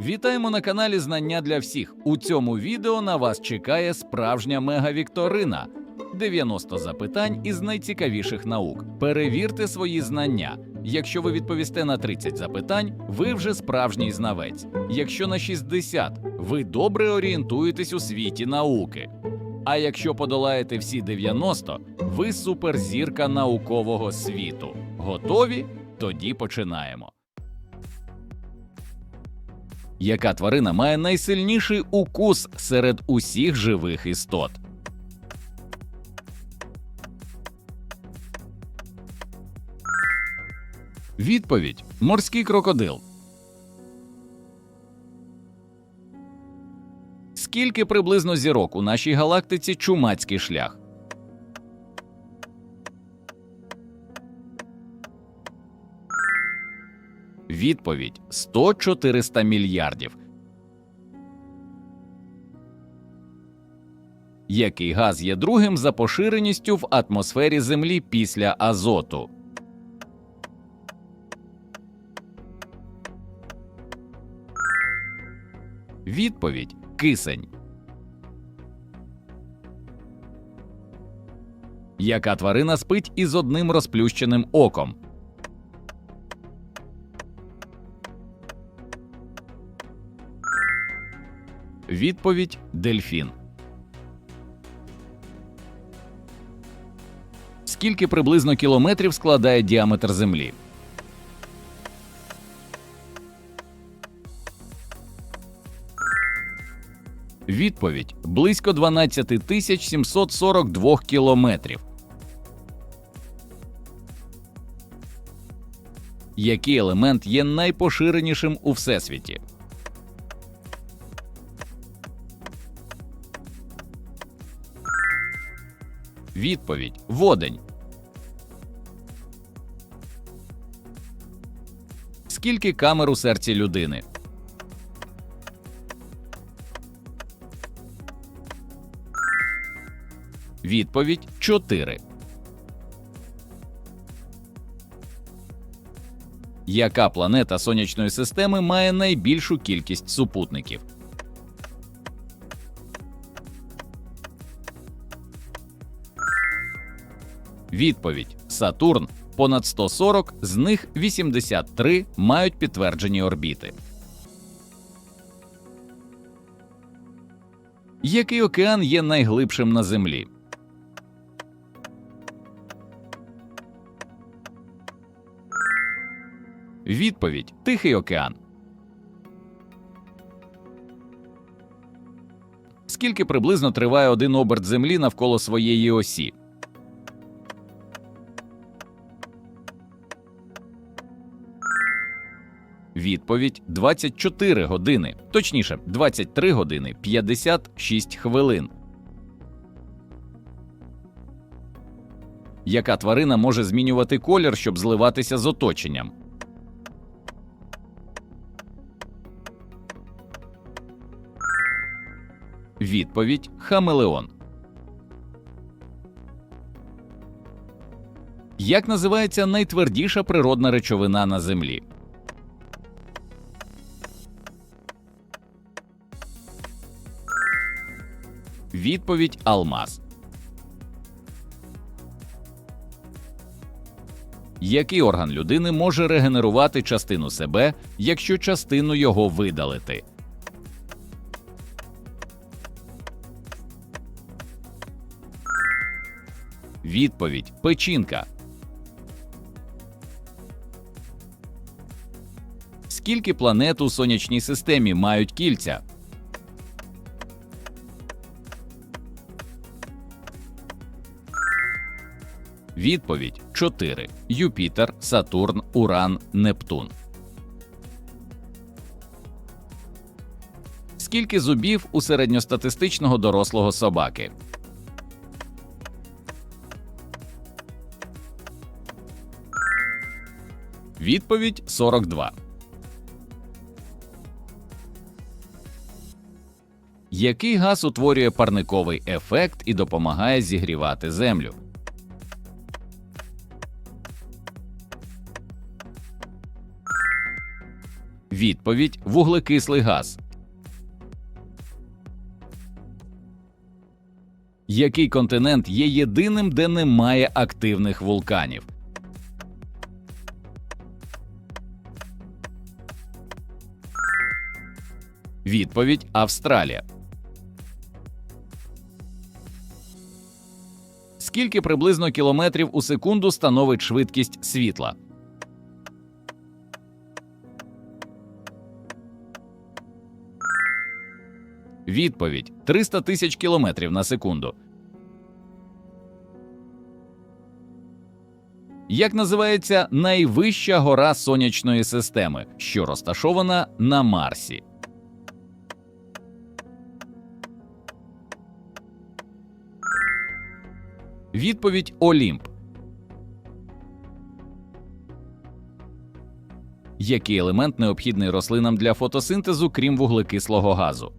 Вітаємо на каналі Знання для всіх. У цьому відео на вас чекає справжня мегавікторина. 90 запитань із найцікавіших наук. Перевірте свої знання. Якщо ви відповісте на 30 запитань, ви вже справжній знавець. Якщо на 60, ви добре орієнтуєтесь у світі науки. А якщо подолаєте всі 90, ви суперзірка наукового світу. Готові? Тоді починаємо. Яка тварина має найсильніший укус серед усіх живих істот? Відповідь: морський крокодил. Скільки приблизно зірок у нашій галактиці чумацький шлях? Відповідь 100-400 мільярдів. Який газ є другим за поширеністю в атмосфері Землі після азоту? Відповідь кисень. Яка тварина спить із одним розплющеним оком? Відповідь дельфін. Скільки приблизно кілометрів складає діаметр Землі? Відповідь близько 12 742 кілометрів. Який елемент є найпоширенішим у всесвіті? Відповідь водень. Скільки камер у серці людини? Відповідь 4. Яка планета сонячної системи має найбільшу кількість супутників? Відповідь Сатурн. Понад 140, з них 83 мають підтверджені орбіти. Який океан є найглибшим на Землі? Відповідь Тихий океан. Скільки приблизно триває один оберт Землі навколо своєї осі? Відповідь 24 години, точніше, 23 години 56 хвилин. Яка тварина може змінювати колір, щоб зливатися з оточенням? Відповідь Хамелеон. Як називається найтвердіша природна речовина на Землі? Відповідь Алмаз. Який орган людини може регенерувати частину себе, якщо частину його видалити? Відповідь печінка. Скільки планет у сонячній системі мають кільця? Відповідь 4. Юпітер, Сатурн, Уран, Нептун. Скільки зубів у середньостатистичного дорослого собаки? Відповідь 42. Який газ утворює парниковий ефект і допомагає зігрівати землю? Відповідь вуглекислий газ. Який континент є єдиним, де немає активних вулканів? Відповідь Австралія. Скільки приблизно кілометрів у секунду становить швидкість світла? Відповідь 300 тисяч кілометрів на секунду. Як називається найвища гора сонячної системи, що розташована на Марсі? Відповідь Олімп. Який елемент необхідний рослинам для фотосинтезу, крім вуглекислого газу?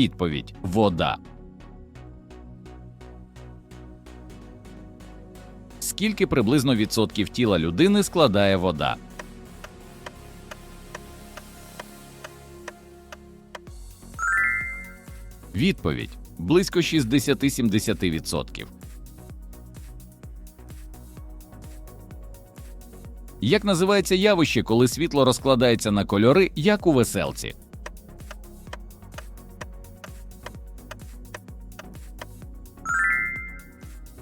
Відповідь вода. Скільки приблизно відсотків тіла людини складає вода? Відповідь близько 60-70%. Як називається явище, коли світло розкладається на кольори, як у веселці?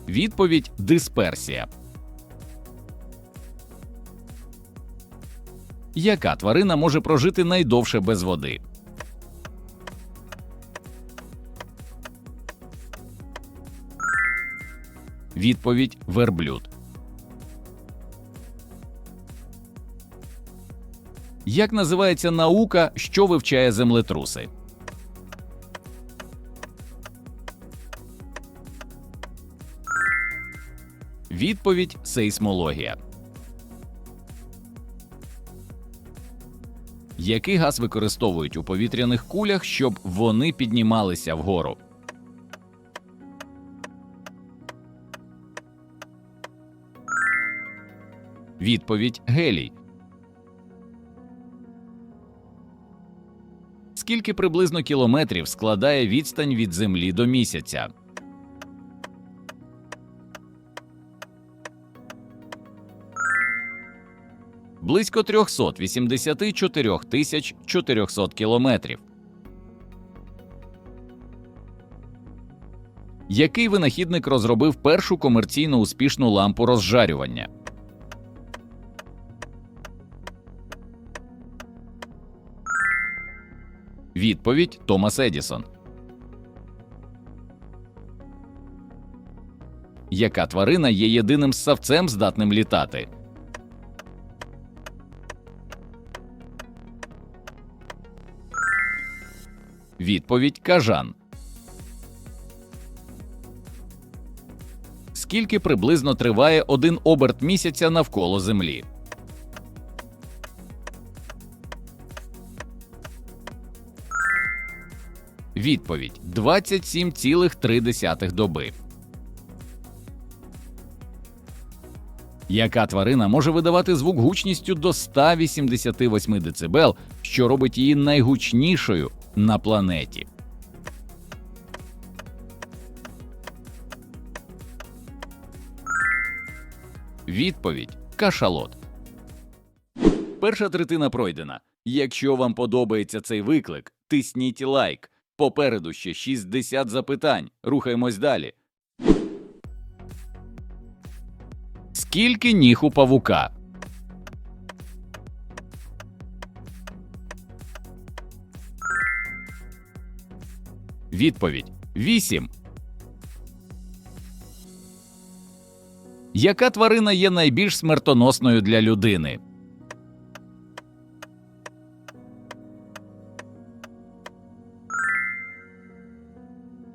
Відповідь дисперсія. Яка тварина може прожити найдовше без води? Відповідь верблюд. Як називається наука, що вивчає землетруси? Відповідь сейсмологія. Який газ використовують у повітряних кулях, щоб вони піднімалися вгору? Відповідь гелій. Скільки приблизно кілометрів складає відстань від Землі до місяця? Близько 384 тисяч 400 кілометрів. Який винахідник розробив першу комерційно успішну лампу розжарювання? Відповідь Томас Едісон. Яка тварина є єдиним ссавцем, здатним літати? Відповідь кажан. Скільки приблизно триває один оберт місяця навколо Землі? Відповідь 27,3 доби. Яка тварина може видавати звук гучністю до 188 дБ, що робить її найгучнішою на планеті? Відповідь кашалот. Перша третина пройдена. Якщо вам подобається цей виклик, тисніть лайк. Попереду ще 60 запитань. Рухаємось далі. Скільки ніг у павука? Відповідь 8. Яка тварина є найбільш смертоносною для людини?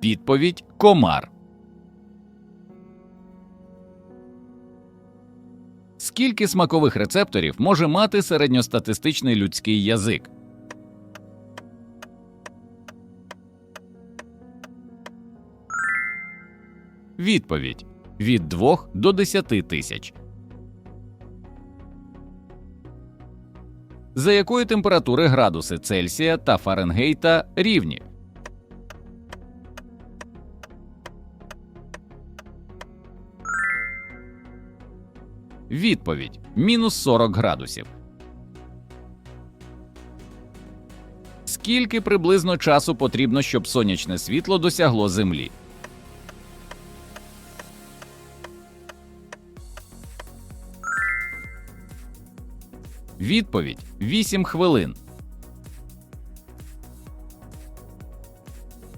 Відповідь комар. Скільки смакових рецепторів може мати середньостатистичний людський язик? Відповідь від 2 до 10 тисяч. За якої температури градуси Цельсія та Фаренгейта рівні? Відповідь мінус 40 градусів. Скільки приблизно часу потрібно, щоб сонячне світло досягло Землі? Відповідь 8 хвилин.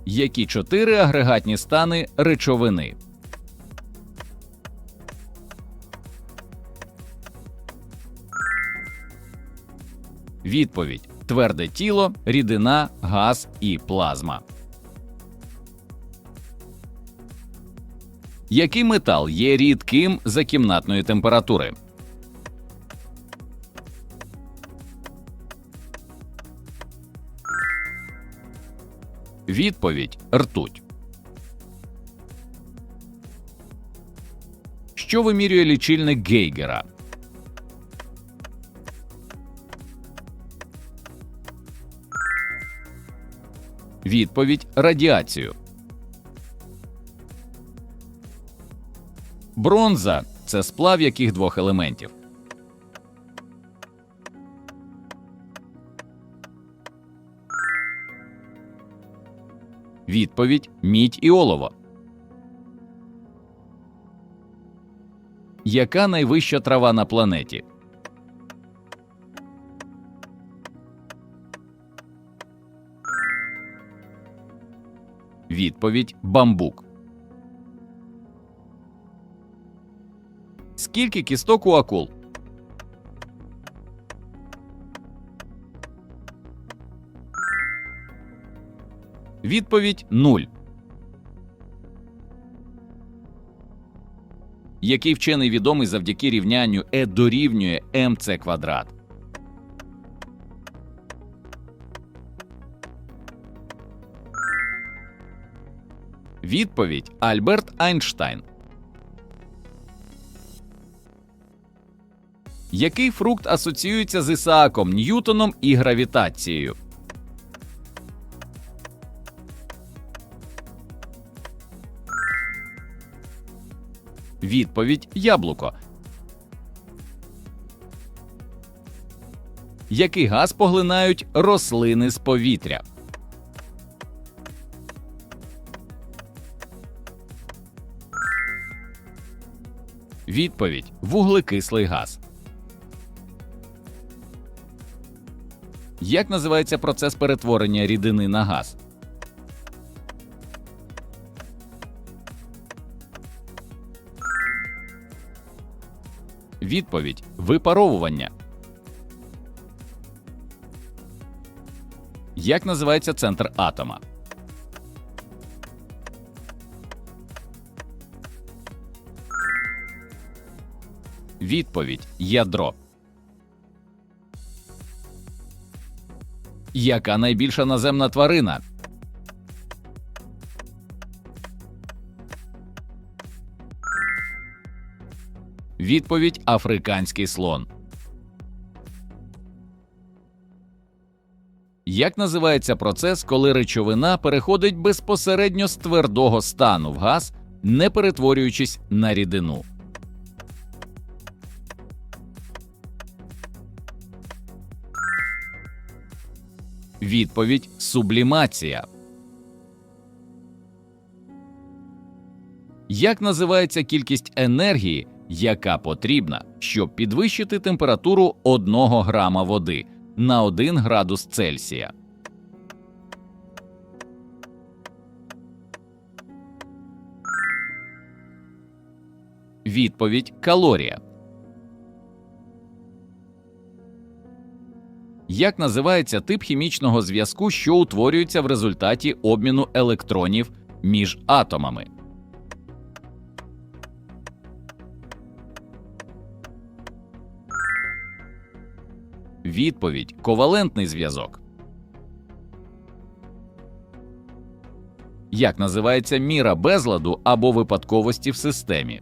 Які чотири агрегатні стани речовини? Відповідь тверде тіло, рідина, газ і плазма. Який метал є рідким за кімнатної температури? Відповідь ртуть. Що вимірює лічильник Гейгера? Відповідь радіацію. Бронза це сплав яких двох елементів. Відповідь мідь і олово. Яка найвища трава на планеті? Відповідь бамбук. Скільки кісток у акул? Відповідь 0. Який вчений відомий завдяки рівнянню е дорівнює МЦ квадрат? Відповідь Альберт Айнштайн. Який фрукт асоціюється з Ісааком Ньютоном і гравітацією? Відповідь Яблуко. Який газ поглинають рослини з повітря? Відповідь вуглекислий газ. Як називається процес перетворення рідини на газ? Відповідь випаровування. Як називається центр атома? Відповідь ядро. Яка найбільша наземна тварина? Відповідь африканський слон. Як називається процес, коли речовина переходить безпосередньо з твердого стану в газ, не перетворюючись на рідину? Відповідь сублімація. Як називається кількість енергії, яка потрібна, щоб підвищити температуру 1 грама води на 1 градус Цельсія? Відповідь калорія. Як називається тип хімічного зв'язку, що утворюється в результаті обміну електронів між атомами? Відповідь ковалентний зв'язок. Як називається міра безладу або випадковості в системі?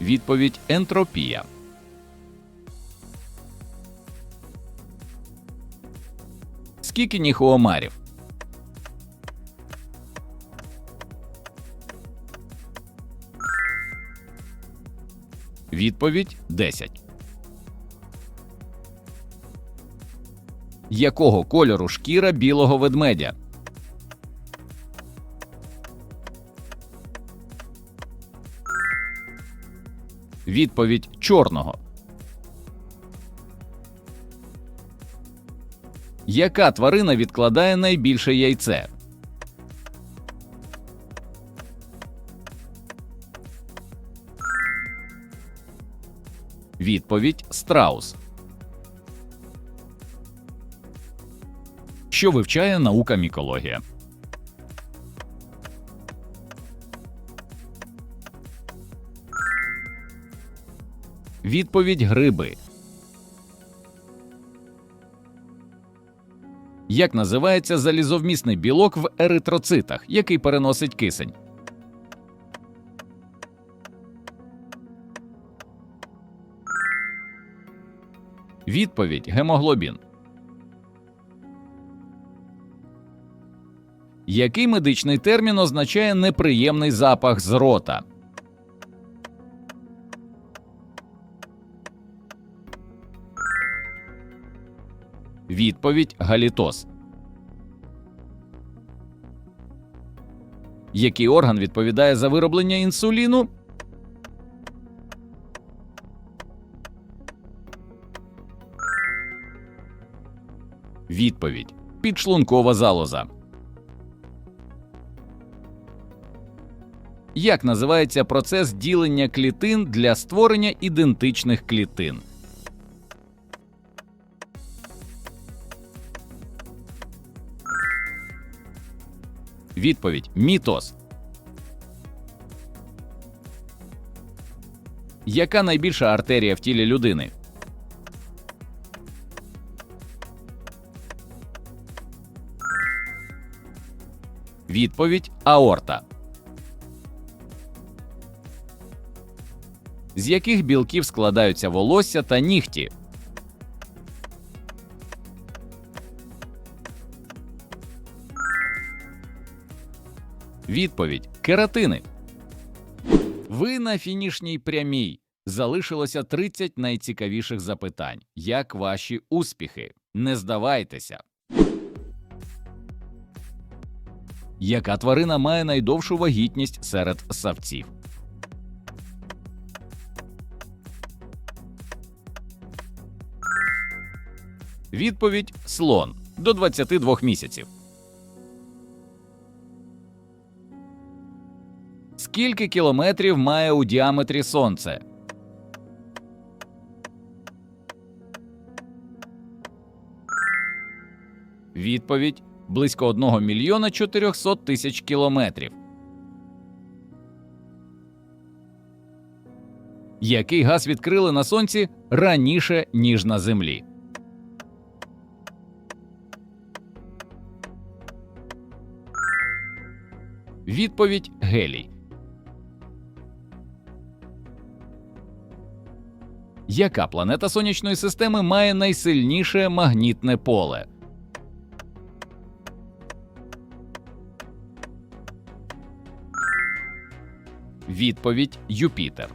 Відповідь ентропія. Скільки ніг Відповідь 10. Якого кольору шкіра білого ведмедя? Відповідь чорного. Яка тварина відкладає найбільше яйце? Відповідь страус. Що вивчає наука мікологія? Відповідь гриби. Як називається залізовмісний білок в еритроцитах, який переносить кисень? Відповідь гемоглобін. Який медичний термін означає неприємний запах з рота? Відповідь галітоз. Який орган відповідає за вироблення інсуліну? Відповідь підшлункова залоза. Як називається процес ділення клітин для створення ідентичних клітин? Відповідь мітоз. Яка найбільша артерія в тілі людини? Відповідь аорта. З яких білків складаються волосся та нігті? Відповідь кератини. Ви на фінішній прямій. Залишилося 30 найцікавіших запитань. Як ваші успіхи? Не здавайтеся. Яка тварина має найдовшу вагітність серед савців? Відповідь слон до 22 місяців. Скільки кілометрів має у діаметрі сонце? Відповідь близько 1 мільйона 400 тисяч кілометрів. Який газ відкрили на сонці раніше, ніж на землі? Відповідь гелій. Яка планета сонячної системи має найсильніше магнітне поле? Відповідь Юпітер.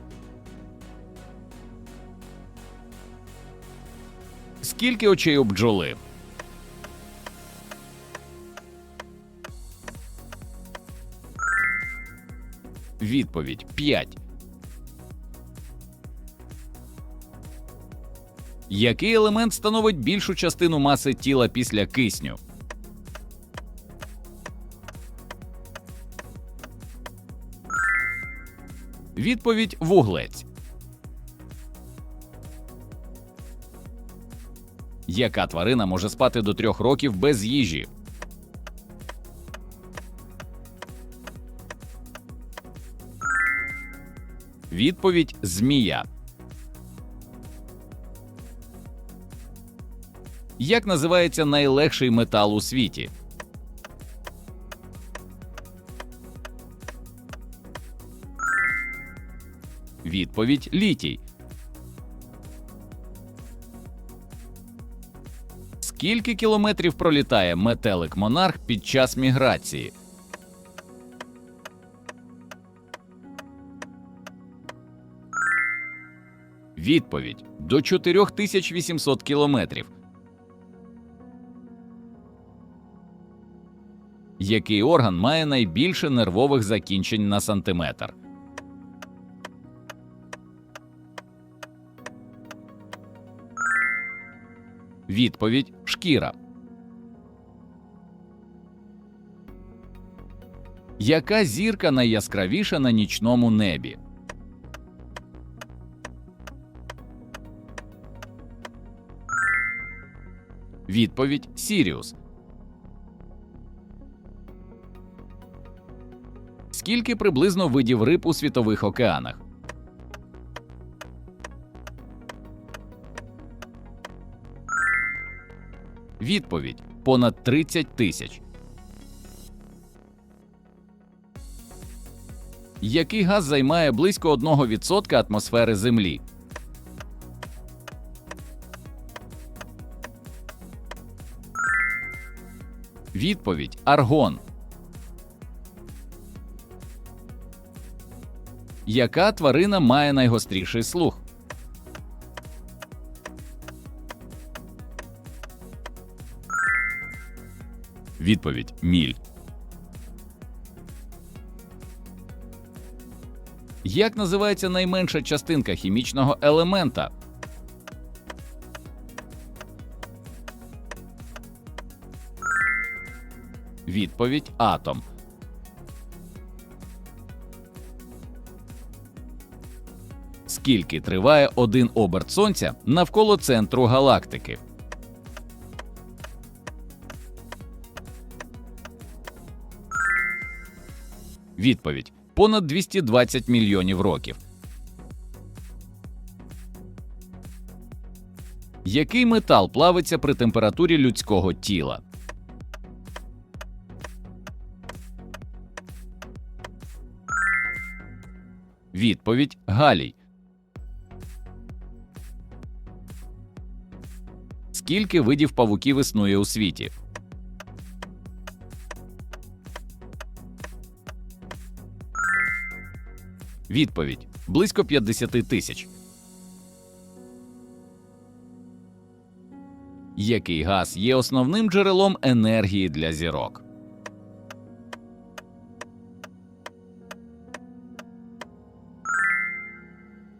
Скільки очей у бджоли? Відповідь 5. Який елемент становить більшу частину маси тіла після кисню? Відповідь вуглець. Яка тварина може спати до трьох років без їжі? Відповідь змія. Як називається найлегший метал у світі? Відповідь літій. Скільки кілометрів пролітає метелик Монарх під час міграції? Відповідь до 4800 кілометрів. Який орган має найбільше нервових закінчень на сантиметр? Відповідь шкіра. Яка зірка найяскравіша на нічному небі? Відповідь Сіріус. Скільки приблизно видів риб у світових океанах? Відповідь понад 30 тисяч. Який газ займає близько 1% атмосфери Землі? Відповідь Аргон. Яка тварина має найгостріший слух? Відповідь Міль. Як називається найменша частинка хімічного елемента? Відповідь Атом. Скільки триває один оберт сонця навколо центру галактики? Відповідь понад 220 мільйонів років. Який метал плавиться при температурі людського тіла? Відповідь Галій. Скільки видів павуків існує у світі? Відповідь близько 50 тисяч. Який газ є основним джерелом енергії для зірок?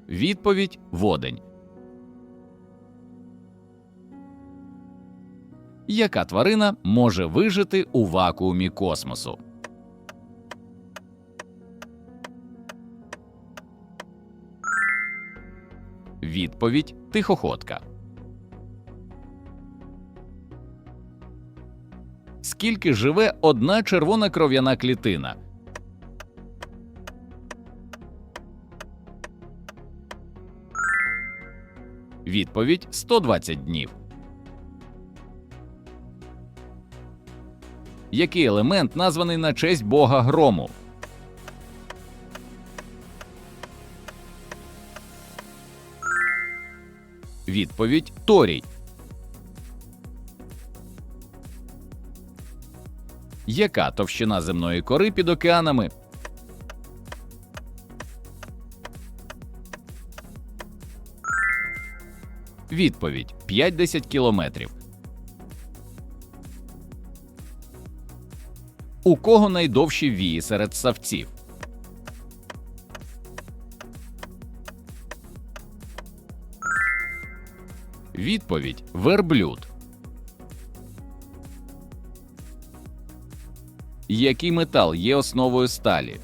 Відповідь водень. Яка тварина може вижити у вакуумі космосу? Відповідь тихоходка. Скільки живе одна червона кров'яна клітина? Відповідь 120 днів. Який елемент названий на честь бога грому? Відповідь Торій. Яка товщина земної кори під океанами? Відповідь 5-10 кілометрів. У кого найдовші вії серед савців? Відповідь верблюд. Який метал є основою сталі?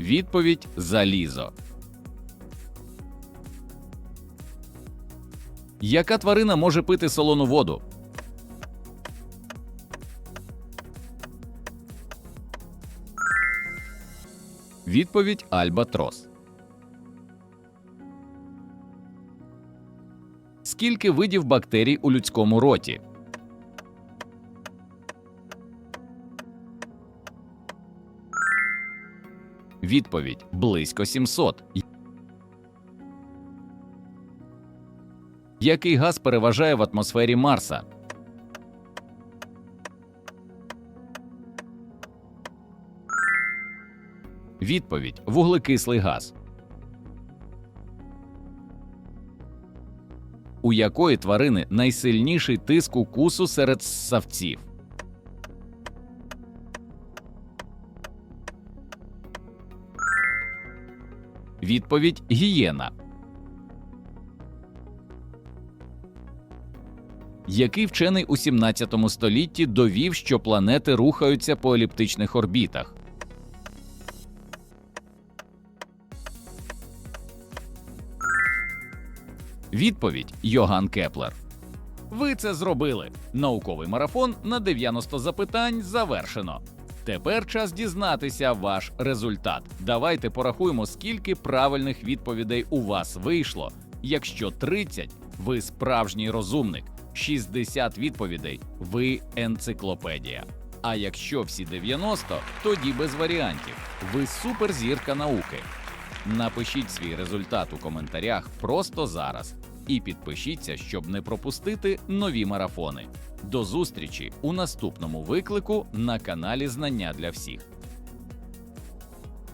Відповідь залізо. Яка тварина може пити солону воду? Відповідь Альбатрос. Скільки видів бактерій у людському роті? Відповідь близько 700. Який газ переважає в атмосфері Марса? Відповідь вуглекислий газ. У якої тварини найсильніший тиск укусу серед ссавців? Відповідь гієна. Який вчений у 17 столітті довів, що планети рухаються по еліптичних орбітах? Відповідь Йоган Кеплер. Ви це зробили. Науковий марафон на 90 запитань завершено. Тепер час дізнатися ваш результат. Давайте порахуємо, скільки правильних відповідей у вас вийшло. Якщо 30 – ви справжній розумник, 60 відповідей ви енциклопедія. А якщо всі 90, тоді без варіантів. Ви суперзірка науки. Напишіть свій результат у коментарях просто зараз і підпишіться, щоб не пропустити нові марафони. До зустрічі у наступному виклику на каналі Знання для всіх.